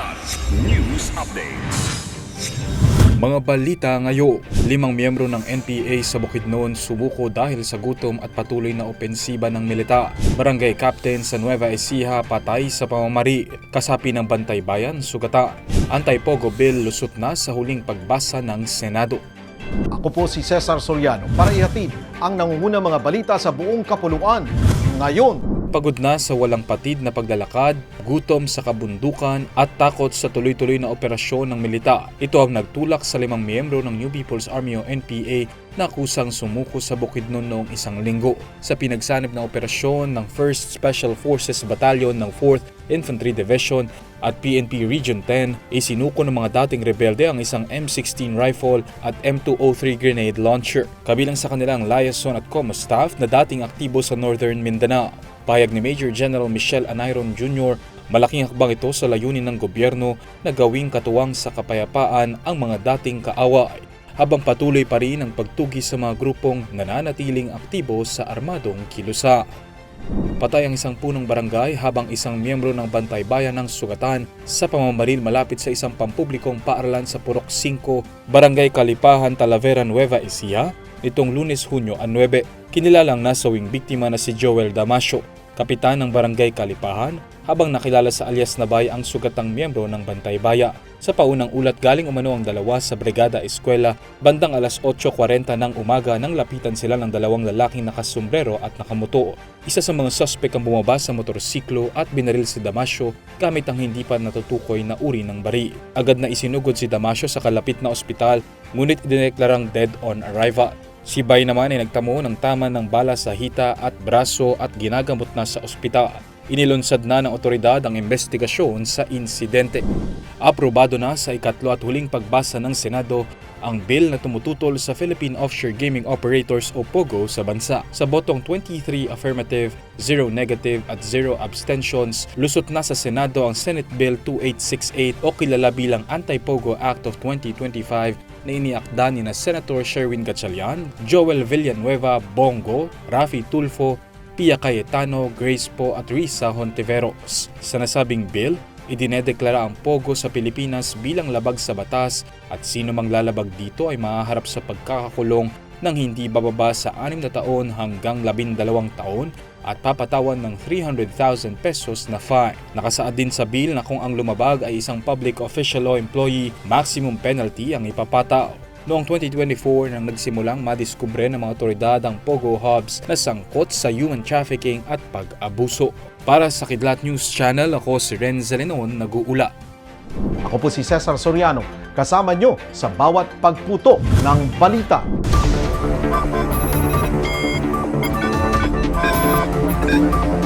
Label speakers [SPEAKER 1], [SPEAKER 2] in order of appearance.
[SPEAKER 1] Kilat News Updates.
[SPEAKER 2] Mga balita ngayon, limang miyembro ng NPA sa Bukidnon sumuko dahil sa gutom at patuloy na opensiba ng milita. Barangay Captain sa Nueva Ecija patay sa pamamari. Kasapi ng Bantay Bayan, sugata. Anti-Pogo Bill lusot na sa huling pagbasa ng Senado.
[SPEAKER 3] Ako po si Cesar Soriano para ihatid ang nangunguna mga balita sa buong kapuluan. Ngayon,
[SPEAKER 2] Pagod na sa walang patid na paglalakad, gutom sa kabundukan at takot sa tuloy-tuloy na operasyon ng milita. Ito ang nagtulak sa limang miyembro ng New People's Army o NPA na kusang sumuko sa Bukidnon noong isang linggo. Sa pinagsanib na operasyon ng 1st Special Forces Battalion ng 4th Infantry Division at PNP Region 10, isinuko ng mga dating rebelde ang isang M16 rifle at M203 grenade launcher. Kabilang sa kanilang liaison at comm staff na dating aktibo sa Northern Mindanao. Pahayag ni Major General Michelle Anayron Jr., malaking hakbang ito sa layunin ng gobyerno na gawing katuwang sa kapayapaan ang mga dating kaaway habang patuloy pa rin ang pagtugi sa mga grupong nananatiling aktibo sa armadong kilusa. Patay ang isang punong barangay habang isang miyembro ng Bantay Bayan ng sugatan sa pamamaril malapit sa isang pampublikong paaralan sa Purok 5, Barangay Kalipahan, Talavera, Nueva Ecija, nitong lunes Hunyo 9. Kinilalang nasawing biktima na si Joel Damasio, kapitan ng Barangay Kalipahan, habang nakilala sa alias na bay ang sugatang miyembro ng Bantay Baya. Sa paunang ulat galing umano ang dalawa sa Brigada Eskwela, bandang alas 8.40 ng umaga nang lapitan sila ng dalawang lalaking nakasombrero at nakamoto. Isa sa mga suspek ang bumaba sa motorsiklo at binaril si Damasio gamit ang hindi pa natutukoy na uri ng bari. Agad na isinugod si Damasio sa kalapit na ospital, ngunit idineklarang dead on arrival. Si Bay naman ay nagtamo ng tama ng bala sa hita at braso at ginagamot na sa ospital. Inilunsad na ng otoridad ang investigasyon sa insidente. Aprobado na sa ikatlo at huling pagbasa ng Senado ang bill na tumututol sa Philippine Offshore Gaming Operators o POGO sa bansa. Sa botong 23 affirmative, 0 negative at 0 abstentions, lusot na sa Senado ang Senate Bill 2868 o kilala bilang Anti-POGO Act of 2025 na iniakda ni na Senator Sherwin Gatchalian, Joel Villanueva Bongo, Rafi Tulfo, Pia Cayetano, Grace Po at Risa Hontiveros. Sa nasabing bill, idinedeklara ang Pogo sa Pilipinas bilang labag sa batas at sino mang lalabag dito ay mahaharap sa pagkakakulong ng hindi bababa sa 6 na taon hanggang 12 taon at papatawan ng 300,000 pesos na fine. Nakasaad din sa bill na kung ang lumabag ay isang public official o employee, maximum penalty ang ipapataw. Noong 2024 nang nagsimulang madiskubre ng mga otoridad ang Pogo Hubs na sangkot sa human trafficking at pag-abuso. Para sa Kidlat News Channel, ako si Renzo Lenon, nag-uula.
[SPEAKER 3] ako po si Cesar Soriano, kasama nyo sa bawat pagputo ng balita. Thank you.